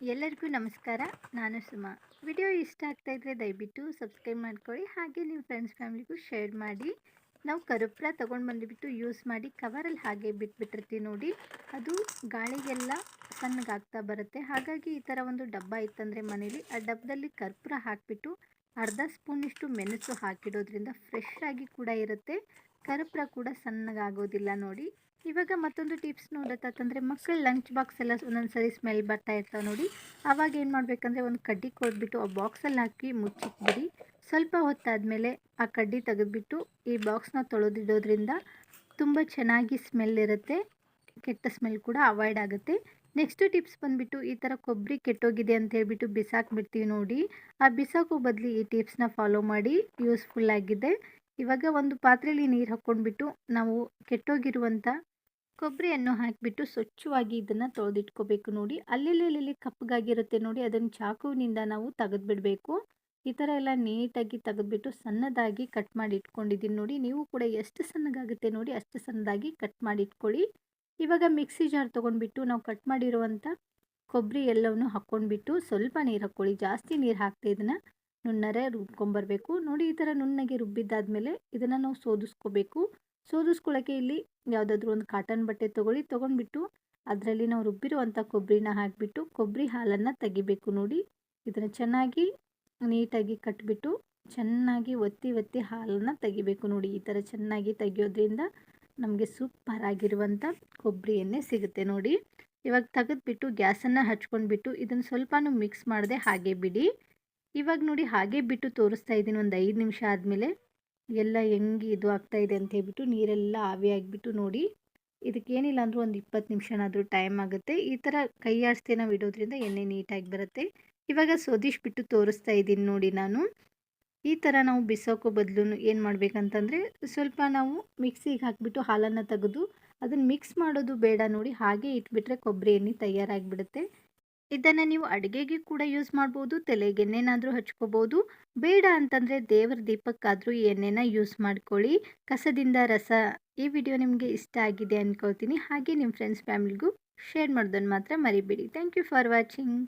ಎಲ್ಲರಿಗೂ ನಮಸ್ಕಾರ. ನಾನು ಸುಮಾ. ವಿಡಿಯೋ ಇಷ್ಟ ಆಗ್ತಾ ಇದ್ರೆ ದಯವಿಟ್ಟು ಸಬ್ಸ್ಕ್ರೈಬ್ ಮಾಡ್ಕೊಳ್ಳಿ. ಹಾಗೆ ನಿಮ್ಮ ಫ್ರೆಂಡ್ಸ್ ಫ್ಯಾಮಿಲಿಗೂ ಶೇರ್ ಮಾಡಿ. ನಾವು ಕರುಪ್ರ ತೊಗೊಂಡು ಬಂದುಬಿಟ್ಟು ಯೂಸ್ ಮಾಡಿ ಕವರಲ್ಲಿ ಹಾಗೆ ಬಿಟ್ಬಿಟ್ಟಿರ್ತೀವಿ ನೋಡಿ. ಅದು ಗಾಳಿಗೆಲ್ಲ ಸಣ್ಣಗಾಗ್ತಾ ಬರುತ್ತೆ. ಹಾಗಾಗಿ ಈ ಥರ ಒಂದು ಡಬ್ಬ ಇತ್ತಂದರೆ ಮನೇಲಿ ಆ ಡಬ್ಬದಲ್ಲಿ ಕರ್ಪೂರ ಹಾಕಿಬಿಟ್ಟು ಅರ್ಧ ಸ್ಪೂನಿಷ್ಟು ಮೆಣಸು ಹಾಕಿಡೋದ್ರಿಂದ ಫ್ರೆಶ್ ಆಗಿ ಕೂಡ ಇರುತ್ತೆ. ಕರ್ಪೂರ ಕೂಡ ಸಣ್ಣಗಾಗೋದಿಲ್ಲ ನೋಡಿ. ಇವಾಗ ಮತ್ತೊಂದು ಟಿಪ್ಸ್ ನೋಡತ್ತಂದರೆ ಮಕ್ಕಳು ಲಂಚ್ ಬಾಕ್ಸ್ ಎಲ್ಲ ಒಂದೊಂದ್ಸರಿ ಸ್ಮೆಲ್ ಬರ್ತಾ ಇರ್ತಾವೆ ನೋಡಿ. ಆವಾಗ ಏನು ಮಾಡಬೇಕಂದ್ರೆ ಒಂದು ಕಡ್ಡಿ ಕೊಡ್ಬಿಟ್ಟು ಆ ಬಾಕ್ಸಲ್ಲಿ ಹಾಕಿ ಮುಚ್ಚಿಟ್ಬಿಡಿ. ಸ್ವಲ್ಪ ಹೊತ್ತಾದಮೇಲೆ ಆ ಕಡ್ಡಿ ತೆಗೆದುಬಿಟ್ಟು ಈ ಬಾಕ್ಸ್ನ ತೊಳೆದಿಡೋದ್ರಿಂದ ತುಂಬ ಚೆನ್ನಾಗಿ ಸ್ಮೆಲ್ ಇರುತ್ತೆ. ಕೆಟ್ಟ ಸ್ಮೆಲ್ ಕೂಡ ಅವಾಯ್ಡ್ ಆಗುತ್ತೆ. ನೆಕ್ಸ್ಟ್ ಟಿಪ್ಸ್ ಬಂದುಬಿಟ್ಟು ಈ ಥರ ಕೊಬ್ಬರಿ ಕೆಟ್ಟೋಗಿದೆ ಅಂತ ಹೇಳ್ಬಿಟ್ಟು ಬಿಸಾಕ್ಬಿಡ್ತೀವಿ ನೋಡಿ. ಆ ಬಿಸಾಕೋ ಬದಲು ಈ ಟಿಪ್ಸ್ನ ಫಾಲೋ ಮಾಡಿ. ಯೂಸ್ಫುಲ್ ಆಗಿದೆ. ಇವಾಗ ಒಂದು ಪಾತ್ರೆಯಲ್ಲಿ ನೀರು ಹಾಕ್ಕೊಂಡ್ಬಿಟ್ಟು ನಾವು ಕೆಟ್ಟೋಗಿರುವಂಥ ಕೊಬ್ಬರಿಯನ್ನು ಹಾಕಿಬಿಟ್ಟು ಸ್ವಚ್ಛವಾಗಿ ಇದನ್ನು ತೊಳೆದಿಟ್ಕೋಬೇಕು ನೋಡಿ. ಅಲ್ಲೆಲ್ಲಿ ಕಪ್ಪಗಾಗಿರುತ್ತೆ ನೋಡಿ, ಅದನ್ನು ಚಾಕುವಿನಿಂದ ನಾವು ತೆಗೆದುಬಿಡಬೇಕು. ಈ ಥರ ಎಲ್ಲ ನೀಟಾಗಿ ತೆಗೆದುಬಿಟ್ಟು ಸಣ್ಣದಾಗಿ ಕಟ್ ಮಾಡಿ ಇಟ್ಕೊಂಡಿದ್ದೀನಿ ನೋಡಿ. ನೀವು ಕೂಡ ಎಷ್ಟು ಸಣ್ಣಗಾಗುತ್ತೆ ನೋಡಿ, ಅಷ್ಟು ಸಣ್ಣದಾಗಿ ಕಟ್ ಮಾಡಿ ಇಟ್ಕೊಳ್ಳಿ ಇವಾಗ ಮಿಕ್ಸಿ ಜಾರ್ ತೊಗೊಂಡ್ಬಿಟ್ಟು ನಾವು ಕಟ್ ಮಾಡಿರುವಂಥ ಕೊಬ್ಬರಿ ಎಲ್ಲವನ್ನು ಹಾಕ್ಕೊಂಡ್ಬಿಟ್ಟು ಸ್ವಲ್ಪ ನೀರು ಹಾಕ್ಕೊಳ್ಳಿ. ಜಾಸ್ತಿ ನೀರು ಹಾಕ್ತಾ ಇದನ್ನು ನುಣ್ಣರೆ ರುಬ್ಕೊಂಬರ್ಬೇಕು. ನೋಡಿ ಈ ಥರ ನುಣ್ಣಗೆ ರುಬ್ಬಿದ್ದಾದಮೇಲೆ ಇದನ್ನು ನಾವು ಸೋದಿಸ್ಕೋಬೇಕು. ಸೋದಿಸ್ಕೊಳ್ಳೋಕ್ಕೆ ಇಲ್ಲಿ ಯಾವುದಾದ್ರೂ ಒಂದು ಕಾಟನ್ ಬಟ್ಟೆ ತೊಗೊಳ್ಳಿ. ತೊಗೊಂಡ್ಬಿಟ್ಟು ಅದರಲ್ಲಿ ನಾವು ರುಬ್ಬಿರುವಂಥ ಕೊಬ್ಬರಿನ ಹಾಕಿಬಿಟ್ಟು ಕೊಬ್ಬರಿ ಹಾಲನ್ನು ತೆಗಿಬೇಕು ನೋಡಿ. ಇದನ್ನು ಚೆನ್ನಾಗಿ ನೀಟಾಗಿ ಕಟ್ಬಿಟ್ಟು ಚೆನ್ನಾಗಿ ಒತ್ತಿ ಒತ್ತಿ ಹಾಲನ್ನು ತೆಗಿಬೇಕು ನೋಡಿ. ಈ ಥರ ಚೆನ್ನಾಗಿ ತೆಗಿಯೋದ್ರಿಂದ ನಮಗೆ ಸೂಪರ್ ಆಗಿರುವಂಥ ಕೊಬ್ಬರಿ ಸಿಗುತ್ತೆ ನೋಡಿ. ಇವಾಗ ತೆಗೆದ್ಬಿಟ್ಟು ಗ್ಯಾಸನ್ನು ಹಚ್ಕೊಂಡ್ಬಿಟ್ಟು ಇದನ್ನು ಸ್ವಲ್ಪನೂ ಮಿಕ್ಸ್ ಮಾಡದೆ ಹಾಗೆ ಬಿಡಿ. ಇವಾಗ ನೋಡಿ ಹಾಗೆ ಬಿಟ್ಟು ತೋರಿಸ್ತಾ ಇದ್ದೀನಿ ಒಂದು ಐದು ನಿಮಿಷ ಆದಮೇಲೆ. ಎಲ್ಲ ಹೆಂಗೆ ಇದು ಆಗ್ತಾ ಅಂತ ಹೇಳ್ಬಿಟ್ಟು ನೀರೆಲ್ಲ ಆವಿ ಆಗಿಬಿಟ್ಟು ನೋಡಿ. ಇದಕ್ಕೇನಿಲ್ಲ ಅಂದರೂ ಒಂದು ಇಪ್ಪತ್ತು ನಿಮಿಷನಾದರೂ ಟೈಮ್ ಆಗುತ್ತೆ. ಈ ಥರ ಕೈ ಆಡಿಸ್ತೆ ನಾವು ಇಡೋದ್ರಿಂದ ಎಣ್ಣೆ ನೀಟಾಗಿ ಬರುತ್ತೆ. ಇವಾಗ ಸೋದಿಸ್ಬಿಟ್ಟು ತೋರಿಸ್ತಾ ಇದ್ದೀನಿ ನೋಡಿ ನಾನು. ಈ ಥರ ನಾವು ಬಿಸೋಕೋ ಬದಲು ಏನು ಮಾಡಬೇಕಂತಂದರೆ ಸ್ವಲ್ಪ ನಾವು ಮಿಕ್ಸಿಗೆ ಹಾಕಿಬಿಟ್ಟು ಹಾಲನ್ನು ತೆಗೆದು ಅದನ್ನು ಮಿಕ್ಸ್ ಮಾಡೋದು ಬೇಡ ನೋಡಿ ಹಾಗೆ ಇಟ್ಬಿಟ್ರೆ ಕೊಬ್ಬರಿ ಎಣ್ಣೆ ತಯಾರಾಗಿಬಿಡುತ್ತೆ. ಇದನ್ನು ನೀವು ಅಡುಗೆಗೆ ಕೂಡ ಯೂಸ್ ಮಾಡ್ಬೋದು, ತಲೆಗೆ ಎಣ್ಣೆನಾದರೂ ಹಚ್ಕೋಬೋದು. ಬೇಡ ಅಂತಂದರೆ ದೇವರ ದೀಪಕ್ಕಾದರೂ ಈ ಎಣ್ಣೆನ ಯೂಸ್ ಮಾಡ್ಕೊಳ್ಳಿ. ಕಸದಿಂದ ರಸ ಈ ವಿಡಿಯೋ ನಿಮಗೆ ಇಷ್ಟ ಆಗಿದೆ ಅಂದ್ಕೊಳ್ತೀನಿ ಹಾಗೆ ನಿಮ್ಮ ಫ್ರೆಂಡ್ಸ್ ಫ್ಯಾಮಿಲಿಗೂ ಶೇರ್ ಮಾಡೋದನ್ನು ಮಾತ್ರ ಮರಿಬೇಡಿ. Thank you for watching